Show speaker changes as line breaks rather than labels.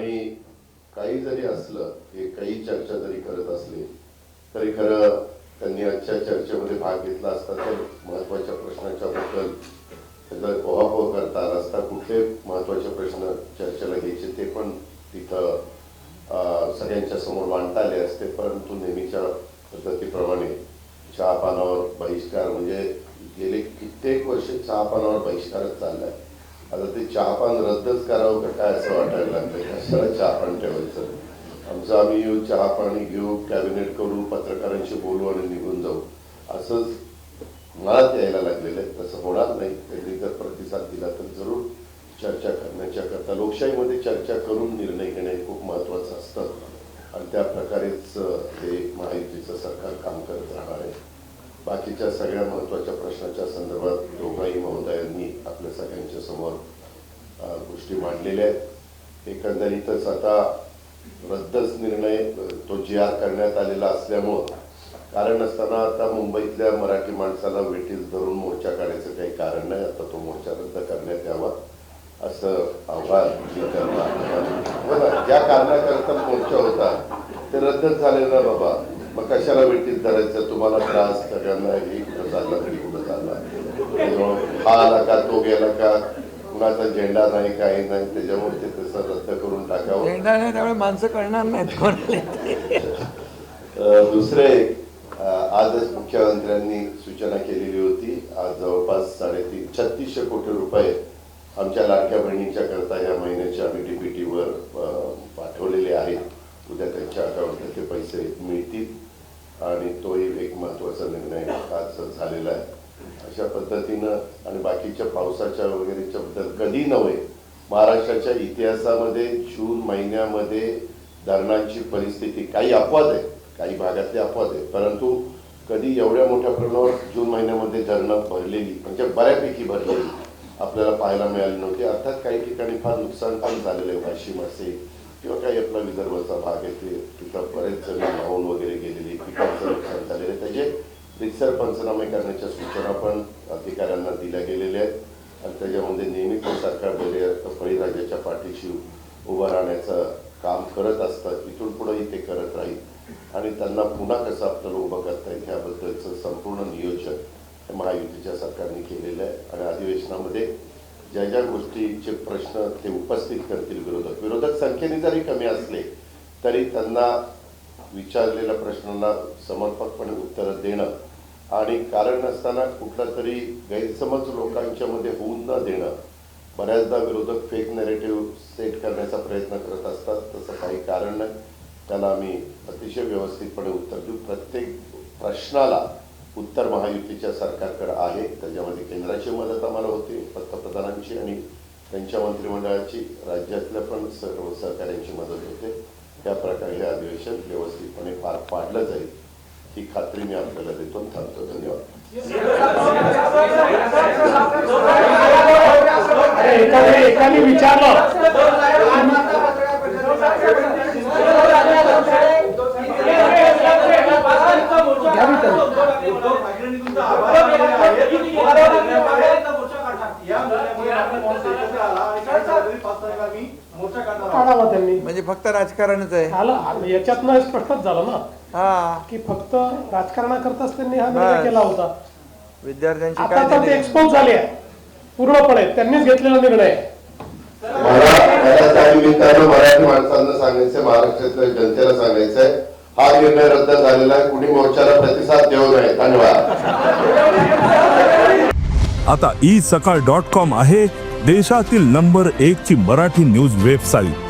आणि काही जरी असलं हे काही चर्चा जरी करत असली तरी खरं त्यांनी आजच्या चर्चेमध्ये भाग घेतला असता तर महत्त्वाच्या प्रश्नाच्या बद्दल त्याचा पोहापोह करता आला असता कुठले महत्त्वाचे प्रश्न चर्चेला घ्यायचे ते पण तिथं सगळ्यांच्या समोर मांडता आले असते. परंतु नेहमीच्या पद्धतीप्रमाणे चहापानावर बहिष्कार म्हणजे गेले कित्येक वर्ष चहापानावर बहिष्कारच चाललाय. आता ते चहापान रद्दच करावं का काय असं वाटायला लागलं कशाला चहापान ठेवायचं? आमचं आम्ही येऊ चहा पाणी घेऊ कॅबिनेट करू पत्रकारांशी बोलू आणि निघून जाऊ. असंच मनात यायला लागलेलं आहे. तसं होणार नाही. त्यांनी जर प्रतिसाद दिला तर जरूर चर्चा करण्याच्या करता लोकशाहीमध्ये चर्चा करून निर्णय घेणे खूप महत्वाचं असतं. आणि त्या प्रकारेच अं, हे महायुतीचं सरकार काम करत राहणार आहे बाकीच्या सगळ्या महत्त्वाच्या प्रश्नाच्या संदर्भात दोघाही महोदयांनी आपल्या सगळ्यांच्या समोर गोष्टी मांडलेल्या आहेत. एकंदरीतच आता रद्दच निर्णय तो जी आर करण्यात आलेला असल्यामुळं कारण असताना आता मुंबईतल्या मराठी माणसाला वेटीस धरून मोर्चा काढायचं काही कारण नाही. आता तो मोर्चा रद्द करण्यात यावा असं आव्हान ज्या कारणाकरता मोर्चा होता ते रद्दच झाले ना बाबा. मग कशाला वेटीस धरायचं? तुम्हाला त्रास सगळ्यांना हे कुठं चालला तरी कुठं चालला. हा आला का तो गेला का? कुणाचा झेंडा नाही काही नाही. त्याच्यामुळे ते तसं रद्द करून टाकावं.
झेंडा नाही त्यामुळे माणसं कळणार नाहीत कोणाला.
दुसरे आजच मुख्यमंत्र्यांनी सूचना केलेली होती. आज जवळपास साडेतीन छत्तीसशे कोटी रुपये आमच्या लाडक्या बहिणींच्या करता या महिन्याच्या आम्ही डीबीटीवर पाठवलेले आहेत उद्या त्यांच्या अकाउंटला ते पैसे मिळतील आणि तोही एक महत्त्वाचा निर्णय आज झालेला आहे. अशा पद्धतीनं आणि बाकीच्या पावसाच्या वगैरेच्या बद्दल कधी नव्हे महाराष्ट्राच्या इतिहासामध्ये जून महिन्यामध्ये धरणांची परिस्थिती काही अपवाद आहे काही भागातले अपवाद आहे. परंतु कधी एवढ्या मोठ्या प्रमाणावर जून महिन्यामध्ये धरणं भरलेली म्हणजे बऱ्यापैकी भरलेली आपल्याला पाहायला मिळाली नव्हती. अर्थात काही ठिकाणी फार नुकसान पण झालेलं आहे वाशिम असेल किंवा काही आपला विदर्भाचा भाग आहे ते तिथं बरेच जण वाहून वगैरे गेलेली पिकांचं नुकसान झालेलं आहे. त्याचे रिक्सर पंचनामे करण्याच्या सूचना पण अधिकाऱ्यांना दिल्या गेलेल्या आहेत. आणि त्याच्यामध्ये नेहमी तो सरकार बळी बळीराजाच्या पाठीशी उभं राहण्याचं काम करत असतं. इथून पुढेही ते करत राहील. आणि त्यांना पुन्हा कसं आपल्याला उभं करता येईल ह्याबद्दलचं संपूर्ण नियोजन हे महायुतीच्या सरकारने केलेलं आहे. आणि अधिवेशनामध्ये ज्या ज्या गोष्टीचे प्रश्न ते उपस्थित करतील विरोधक विरोधक संख्येने जरी कमी असले तरी त्यांना विचारलेल्या प्रश्नांना समर्पकपणे उत्तरं देणं आणि कारण नसताना कुठला तरी गैरसमज लोकांच्या मध्ये होऊन न देणं. बऱ्याचदा विरोधक फेक नेरेटिव्ह सेट करण्याचा प्रयत्न करत असतात तसं काही कारण नाही. त्याला आम्ही अतिशय व्यवस्थितपणे उत्तर देऊ. प्रत्येक प्रश्नाला उत्तर महायुतीच्या सरकारकडे आहे. त्याच्यामध्ये केंद्राची मदत आम्हाला होते पंतप्रधानांची आणि त्यांच्या मंत्रिमंडळाची. राज्यातल्या पण सर्व सहकार्यांची मदत होते. त्या प्रकारे हे अधिवेशन व्यवस्थितपणे पार पाडलं जाईल ही खात्री मी आपल्याला देतो थांबतो धन्यवाद
विचारलं काढावा त्यांनी.
म्हणजे फक्त राजकारणच आहे.
आलं आलं. याच्यातनं स्पष्टच झालं ना.
हा.
की फक्त राजकारणाकरताच त्यांनी हा निर्णय
बस.
केला होता.
विद्यार्थ्यांची
आता
काय
तर ते
देणे?
एक्सपोज झाले आहे. पूर्णपणे त्यांनीच घेतलेला निर्णय. आहे.
मला मला त्या निमित्तानं मराठी माणसांना सांगायचंय महाराष्ट्रातल्या जनतेला सांगायचंय हा निर्णय रद्द झालेला आहे. कुणी मोर्चाला प्रतिसाद देऊ नये. धन्यवाद.
आता ई सकाळ डॉट कॉम आहे देशातील नंबर एक ची मराठी न्यूज वेबसाईट.